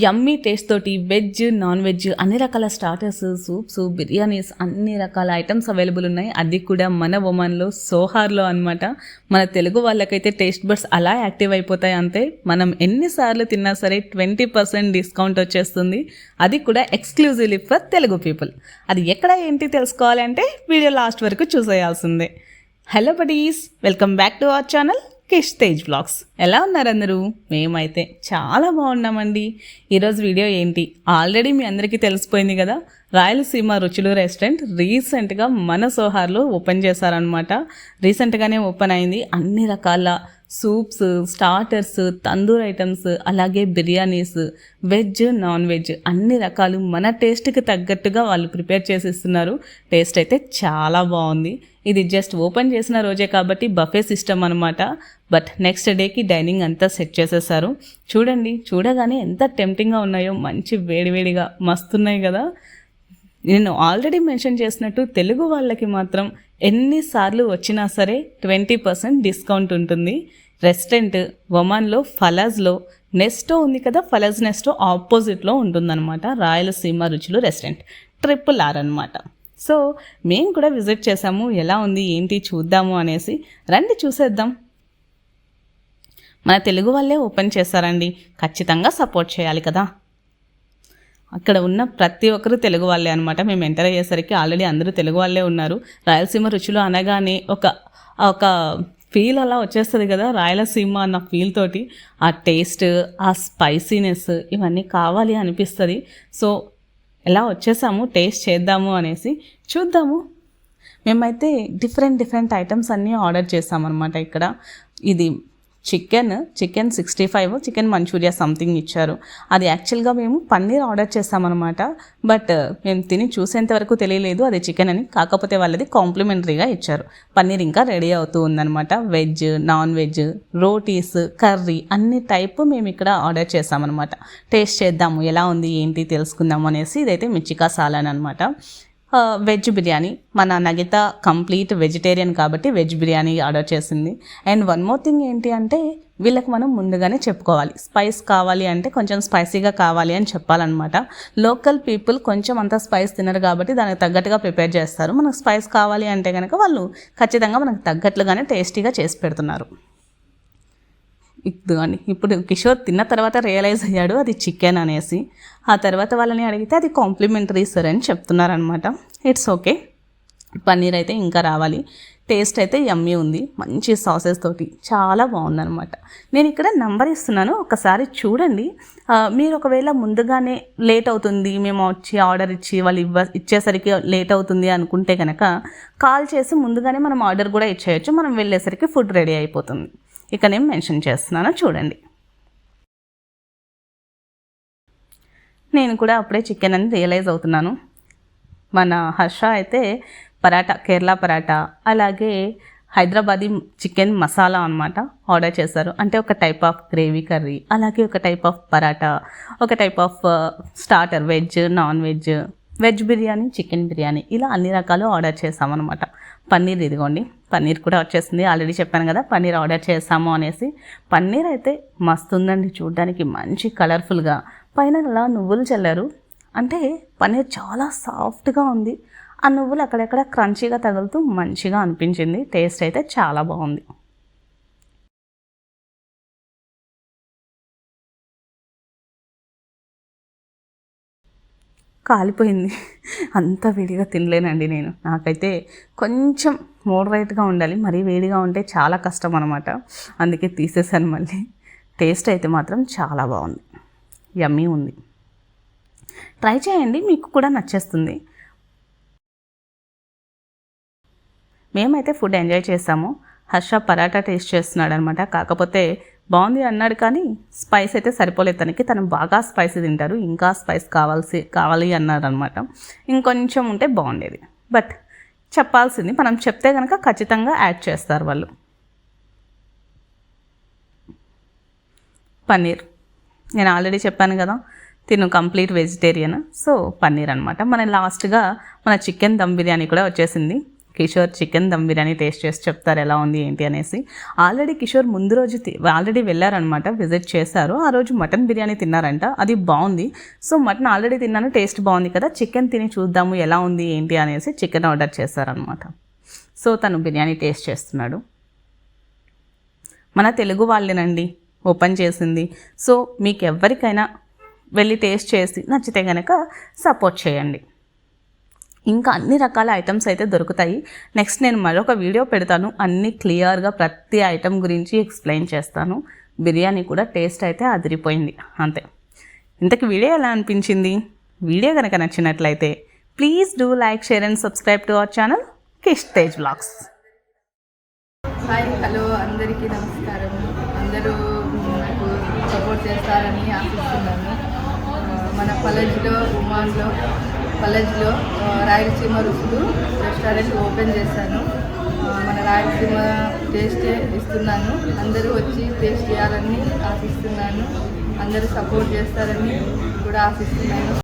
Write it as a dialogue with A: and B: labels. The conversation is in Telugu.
A: యమ్మీ టేస్ట్ తోటి వెజ్ నాన్ వెజ్ అన్ని రకాల స్టార్టర్స్ సూప్స్ బిర్యానీస్ అన్ని రకాల ఐటమ్స్ అవైలబుల్ ఉన్నాయి. అది కూడా మన ఒమన్లో సోహార్లో అన్నమాట. మన తెలుగు వాళ్ళకైతే టేస్ట్ బడ్స్ అలా యాక్టివ్ అయిపోతాయి అంతే. మనం ఎన్నిసార్లు తిన్నా సరే ట్వంటీ పర్సెంట్ డిస్కౌంట్ వచ్చేస్తుంది. అది కూడా ఎక్స్క్లూజివ్లీ ఫర్ తెలుగు పీపుల్ అది ఎక్కడ ఏంటి తెలుసుకోవాలంటే వీడియో లాస్ట్ వరకు చూసేయాల్సిందే. Hello buddies welcome back to our channel Kish Tej vlogs ఎలా ఉన్నారు అందరూ? మేమైతే చాలా బాగున్నామండి. ఈరోజు వీడియో ఏంటి? ఆల్రెడీ మీ అందరికీ తెలిసిపోయింది కదా రాయలసీమ రుచులు రెస్టారెంట్ రీసెంట్గా మన సోహార్లో ఓపెన్ చేశారనమాట రీసెంట్గానే ఓపెన్ అయింది. అన్ని రకాల సూప్స్ స్టార్టర్స్ తందూర్ ఐటమ్స్ అలాగే బిర్యానీస్ వెజ్ నాన్ వెజ్ అన్ని రకాలు మన టేస్ట్కి తగ్గట్టుగా వాళ్ళు ప్రిపేర్ చేసి ఇస్తున్నారు టేస్ట్ అయితే చాలా బాగుంది. ఇది జస్ట్ ఓపెన్ చేసిన రోజే కాబట్టి బఫే సిస్టమ్ అనమాట బట్ నెక్స్ట్ డేకి డైనింగ్ అంతా సెట్ చేసేసారు. చూడండి చూడగానే ఎంత టెంప్టింగ్గా ఉన్నాయో మంచి వేడివేడిగా మస్తున్నాయి కదా. నేను ఆల్రెడీ మెన్షన్ చేసినట్టు తెలుగు వాళ్ళకి మాత్రం ఎన్నిసార్లు వచ్చినా సరే ట్వంటీ పర్సెంట్ డిస్కౌంట్ ఉంటుంది. రెస్టారెంట్ ఒమాన్లో ఫలాజ్లో నెస్టో ఉంది కదా ఫలాజ్ నెస్టో ఆపోజిట్లో ఉంటుందన్నమాట. Rayalaseema Ruchulu restaurant triple R అనమాట సో మేము కూడా విజిట్ చేసాము. ఎలా ఉంది ఏంటి చూద్దాము అనేసి. రండి చూసేద్దాం. మన తెలుగు వాళ్ళే ఓపెన్ చేశారండి. ఖచ్చితంగా సపోర్ట్ చేయాలి కదా. అక్కడ ఉన్న ప్రతి ఒక్కరు తెలుగు వాళ్ళే అనమాట మేము ఎంటర్ అయ్యేసరికి ఆల్రెడీ అందరూ తెలుగు వాళ్ళే ఉన్నారు. రాయలసీమ రుచులు అనగానే ఒక ఒక ఫీల్ అలా వచ్చేస్తుంది కదా రాయలసీమ అన్న ఫీల్ తోటి. ఆ టేస్ట్ ఆ స్పైసీనెస్ ఇవన్నీ కావాలి అనిపిస్తుంది. సో ఎలా వచ్చేసాము టేస్ట్ చేద్దాము అనేసి చూద్దాము. మేమైతే డిఫరెంట్ డిఫరెంట్ ఐటమ్స్ అన్నీ ఆర్డర్ చేసామన్నమాట ఇక్కడ. ఇది chicken chicken sixty five chicken manchuria something ఇచ్చారు. అది యాక్చువల్గా మేము పన్నీర్ ఆర్డర్ చేస్తామన్నమాట బట్ uh, మేము తిని చూసేంతవరకు తెలియలేదు అది చికెన్ అని. కాకపోతే వాళ్ళది కాంప్లిమెంటరీగా ఇచ్చారు. పన్నీర్ ఇంకా రెడీ అవుతూ ఉందన్నమాట. Veg non veg rotis curry అన్ని టైప్ మేము ఇక్కడ ఆర్డర్ చేసామన్నమాట. టేస్ట్ చేద్దాము ఎలా ఉంది ఏంటి తెలుసుకుందాము అనేసి ఇదైతే మిర్చికా సాలాన్ అనమాట వెజ్ బిర్యానీ. మన నగిత కంప్లీట్ వెజిటేరియన్ కాబట్టి వెజ్ బిర్యానీ ఆర్డర్ చేసింది. అండ్ వన్ మోర్ థింగ్ ఏంటి అంటే వీళ్ళకి మనం ముందుగానే చెప్పుకోవాలి. స్పైస్ కావాలి అంటే కొంచెం స్పైసీగా కావాలి అని చెప్పాలన్నమాట. లోకల్ పీపుల్ కొంచెం అంత స్పైస్ తినరు కాబట్టి దానికి తగ్గట్టుగా ప్రిపేర్ చేస్తారు. మనకు స్పైస్ కావాలి అంటే కనుక వాళ్ళు ఖచ్చితంగా మనకు తగ్గట్లుగానే టేస్టీగా చేసి పెడుతున్నారు. ఇదిగోండి ఇప్పుడు కిషోర్ తిన్న తర్వాత రియలైజ్ అయ్యాడు అది చికెన్ అనేసి. ఆ తర్వాత వాళ్ళని అడిగితే అది కాంప్లిమెంటరీ సార్ అని చెప్తున్నారనమాట ఇట్స్ ఓకే పన్నీర్ అయితే ఇంకా రావాలి. టేస్ట్ అయితే యమ్మీ ఉంది. మంచి సాసెస్ తోటి. చాలా బాగుందనమాట నేను ఇక్కడ నంబర్ ఇస్తున్నాను. ఒకసారి చూడండి. మీరు ఒకవేళ ముందుగానే లేట్ అవుతుంది మేము వచ్చి ఆర్డర్ ఇచ్చి వాళ్ళు ఇవ్వ ఇచ్చేసరికి లేట్ అవుతుంది అనుకుంటే కనుక కాల్ చేసి ముందుగానే మనం ఆర్డర్ కూడా ఇచ్చేయచ్చు. మనం వెళ్ళేసరికి ఫుడ్ రెడీ అయిపోతుంది. ఇక నేను మెన్షన్ చేస్తున్నాను చూడండి. నేను కూడా అప్పుడే చికెన్ అని రియలైజ్ అవుతున్నాను. మన హర్ష అయితే పరాటా కేరళ పరాటా అలాగే హైదరాబాదీ చికెన్ మసాలా అనమాట ఆర్డర్ చేశారు. అంటే ఒక టైప్ ఆఫ్ గ్రేవీ కర్రీ అలాగే ఒక టైప్ ఆఫ్ పరాటా ఒక type of starter veg non veg veg biryani chicken biryani ఇలా అన్ని రకాలు ఆర్డర్ చేసామన్నమాట పన్నీర్ ఇదిగోండి. పన్నీర్ కూడా వచ్చేసింది. ఆల్రెడీ చెప్పాను కదా పన్నీర్ ఆర్డర్ చేస్తాము అనేసి. పన్నీర్ అయితే మస్తు ఉందండి చూడడానికి మంచి కలర్ఫుల్గా. పైన అలా నువ్వులు చల్లారు. అంటే పన్నీర్ చాలా సాఫ్ట్గా ఉంది. ఆ నువ్వులు అక్కడెక్కడ క్రంచీగా తగులుతూ మంచిగా అనిపించింది. టేస్ట్ అయితే చాలా బాగుంది. కాలిపోయింది. అంత వేడిగా తినలేనండి నేను. నాకైతే కొంచెం మోడరేట్గా ఉండాలి మరీ వేడిగా ఉంటే చాలా కష్టం అనమాట అందుకే తీసేసాను మళ్ళీ. టేస్ట్ అయితే మాత్రం చాలా బాగుంది. యమ్మీ ఉంది. ట్రై చేయండి మీకు కూడా నచ్చేస్తుంది. మేమైతే ఫుడ్ ఎంజాయ్ చేసాము. హర్ష పరాటా టేస్ట్ చేస్తున్నాడు అనమాట కాకపోతే బాగుంది అన్నాడు కానీ స్పైస్ అయితే సరిపోలేదు. తనకి తను బాగా స్పైసీ తింటారు. ఇంకా స్పైస్ కావాల్సి కావాలి అన్నారు అనమాట ఇంకొంచెం ఉంటే బాగుండేది. బట్ చెప్పాల్సింది మనం చెప్తే కనుక ఖచ్చితంగా యాడ్ చేస్తారు వాళ్ళు. పన్నీర్. నేను ఆల్రెడీ చెప్పాను కదా తిను కంప్లీట్ వెజిటేరియన్. సో పన్నీర్ అనమాట మన లాస్ట్గా మన చికెన్ దమ్ బిర్యానీ కూడా వచ్చేసింది. కిషోర్ చికెన్ దమ్ బిర్యానీ టేస్ట్ చేసి చెప్తారు ఎలా ఉంది ఏంటి అనేసి. ఆల్రెడీ కిషోర్ ముందు రోజు తి- ఆల్రెడీ వెళ్ళారనమాట విజిట్ చేశారు. ఆ రోజు మటన్ బిర్యానీ తిన్నారంట అది బాగుంది. సో మటన్ ఆల్రెడీ తిన్నాను టేస్ట్ బాగుంది కదా చికెన్ తిని చూద్దాము ఎలా ఉంది ఏంటి అనేసి చికెన్ ఆర్డర్ చేశారనమాట. సో తను బిర్యానీ టేస్ట్ చేస్తున్నాడు. మన తెలుగు వాళ్ళేనండి ఓపెన్ చేసింది. సో మీకు ఎవరికైనా వెళ్ళి టేస్ట్ చేసి నచ్చితే కనుక సపోర్ట్ చేయండి. ఇంకా అన్ని రకాల ఐటమ్స్ అయితే దొరుకుతాయి. నెక్స్ట్ నేను మరొక వీడియో పెడతాను. అన్ని క్లియర్గా ప్రతి ఐటమ్ గురించి ఎక్స్ప్లెయిన్ చేస్తాను. బిర్యానీ కూడా టేస్ట్ అయితే అదిరిపోయింది. అంతే. ఇంతకు వీడియో ఎలా అనిపించింది? వీడియో కనుక నచ్చినట్లయితే please do like share and subscribe to our channel Kish Tej vlogs
B: hi hello అందరికీ నమస్కారం. అందరూ నాకు సపోర్ట్ చేస్తారని ఆశిస్తున్నాను. మన కాలేజ్లో ఉమాన్లో పల్లెజ్లో రాయలసీమ రుచులు రెస్టారెంట్ ఓపెన్ చేశాను. మన రాయలసీమ టేస్టే ఇస్తున్నాను. అందరూ వచ్చి టేస్ట్ చేయాలని ఆశిస్తున్నాను. అందరూ సపోర్ట్ చేస్తారని కూడా ఆశిస్తున్నాను.